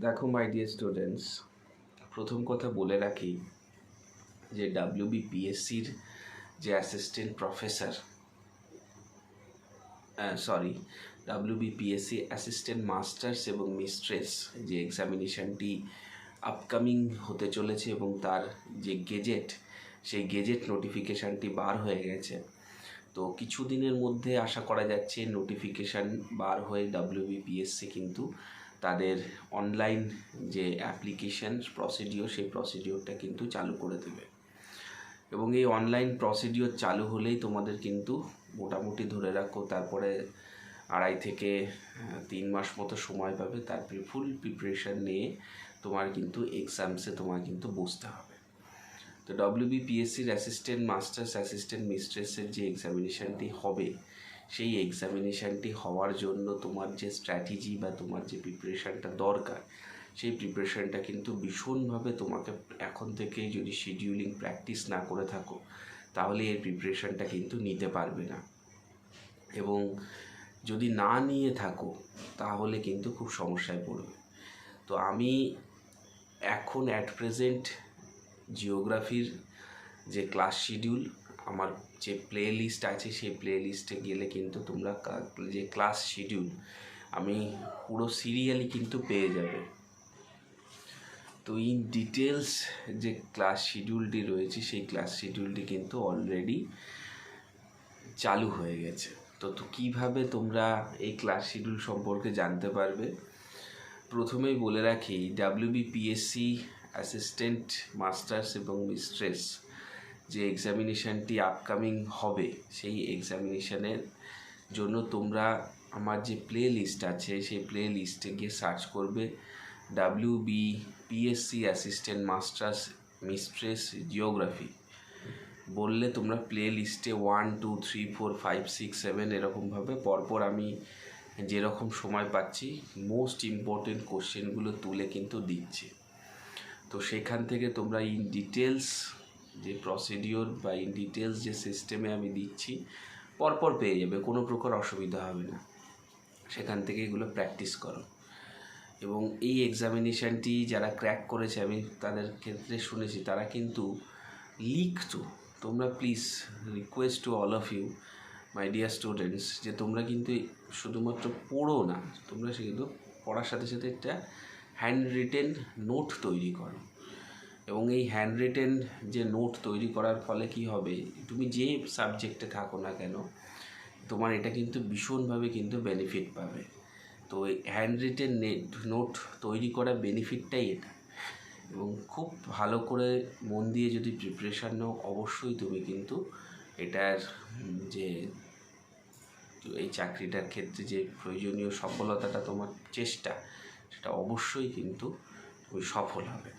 দেখো মাই dear students প্রথম কথা বলে রাখি যে ডাব্লিউ ডাব্লিউবিপিএসসির যে assistant professor sorry W WBPSC assistant masters এবং মিস্ট্রেস যে এক্সামিনেশনটি আপকামিং হতে চলেছে এবং তার যে গেজেট সেই গেজেট নোটিফিকেশানটি বার হয়ে গেছে। তো কিছু দিনের মধ্যে আশা করা যাচ্ছে নোটিফিকেশান বার হয়ে ডাব্লিউ ডাব্লিউবিপিএসসি কিন্তু তাদের অনলাইন যে অ্যাপ্লিকেশান প্রসিডিওর সেই প্রসিডিওরটা কিন্তু চালু করে দেবে। এবং এই অনলাইন প্রসিডিওর চালু হলেই তোমাদের কিন্তু মোটামুটি ধরে রাখো, তারপরে আড়াই থেকে তিন মাস মতো সময় পাবে। তারপরে ফুল প্রিপারেশান নিয়ে তোমার কিন্তু এক্সামসে তোমার কিন্তু বসতে হবে। তো ডব্লিউবিপিএসসির অ্যাসিস্ট্যান্ট মাস্টার্স অ্যাসিস্ট্যান্ট মিস্ট্রেসের যে এক্সামিনেশানটি হবে সেই এক্সামিনেশানটি হওয়ার জন্য তোমার যে স্ট্র্যাটেজি বা তোমার যে প্রিপারেশানটা দরকার, সেই প্রিপারেশানটা কিন্তু ভীষণভাবে তোমাকে এখন থেকেই যদি শিডিউলিং প্র্যাকটিস না করে থাকো, তাহলে এর প্রিপারেশানটা কিন্তু নিতে পারবে না। এবং যদি না নিয়ে থাকো, তাহলে কিন্তু খুব সমস্যায় পড়বে। তো আমি এখন অ্যাট প্রেজেন্ট জিওগ্রাফির যে ক্লাস শিডিউল আমার যে প্লে লিস্ট আছে, সেই প্লে লিস্টে গেলে কিন্তু তোমরা যে ক্লাস শিডিউল আমি পুরো সিরিয়ালি কিন্তু পেয়ে যাবে। তো ইন ডিটেলস যে ক্লাস শিডিউলটি রয়েছে, সেই ক্লাস শিডিউলটি কিন্তু অলরেডি চালু হয়ে গেছে। তো তো কীভাবে তোমরা এই ক্লাস শিডিউল সম্পর্কে জানতে পারবে? প্রথমেই বলে রাখি ডাব্লিউবিপিএসসি অ্যাসিস্ট্যান্ট মাস্টার্স এবং মিস্ট্রেস যে এক্সামিনেশানটি আপকামিং হবে, সেই এক্সামিনেশানের জন্য তোমরা আমার যে প্লে লিস্ট আছে, সেই প্লে লিস্টে গিয়ে সার্চ করবে W B PSC assistant masters mistress geography বললে তোমরা প্লে লিস্টে one two three four five six seven এরকমভাবে পরপর আমি যেরকম সময় পাচ্ছি মোস্ট ইম্পর্টেন্ট কোশ্চেনগুলো তুলে কিন্তু দিচ্ছে। তো সেখান থেকে তোমরা ইন ডিটেলস যে প্রসিডিওর বা ইন ডিটেলস যে সিস্টেমে আমি দিচ্ছি, পরপর পেয়ে যাবে, কোনো প্রকার অসুবিধা হবে না। সেখান থেকে এগুলো প্র্যাকটিস করো। এবং এই এক্সামিনেশানটি যারা ক্র্যাক করেছে, আমি তাদের ক্ষেত্রে শুনেছি, তারা কিন্তু লিখতো তোমরা please request to all of you my dear students যে তোমরা কিন্তু শুধুমাত্র পড়ো না, তোমরা সে কিন্তু পড়ার সাথে সাথে একটা হ্যান্ড রিটেন নোট তৈরি করো। এবং এই হ্যান্ড রিটেন যে নোট তৈরি করার ফলে কি হবে? তুমি যে সাবজেক্টে থাকো না কেন, তোমার এটা কিন্তু ভীষণভাবে কিন্তু বেনিফিট পাবে। তো এই হ্যান্ড রিটেন নোট তৈরি করার বেনিফিটটাই এটা। এবং খুব ভালো করে মন দিয়ে যদি প্রিপারেশান নাও, অবশ্যই তুমি কিন্তু এটার যে এই চাকরিটার ক্ষেত্রে যে প্রয়োজনীয় সফলতাটা তোমার চেষ্টা, সেটা অবশ্যই কিন্তু তুমি সফল হবে।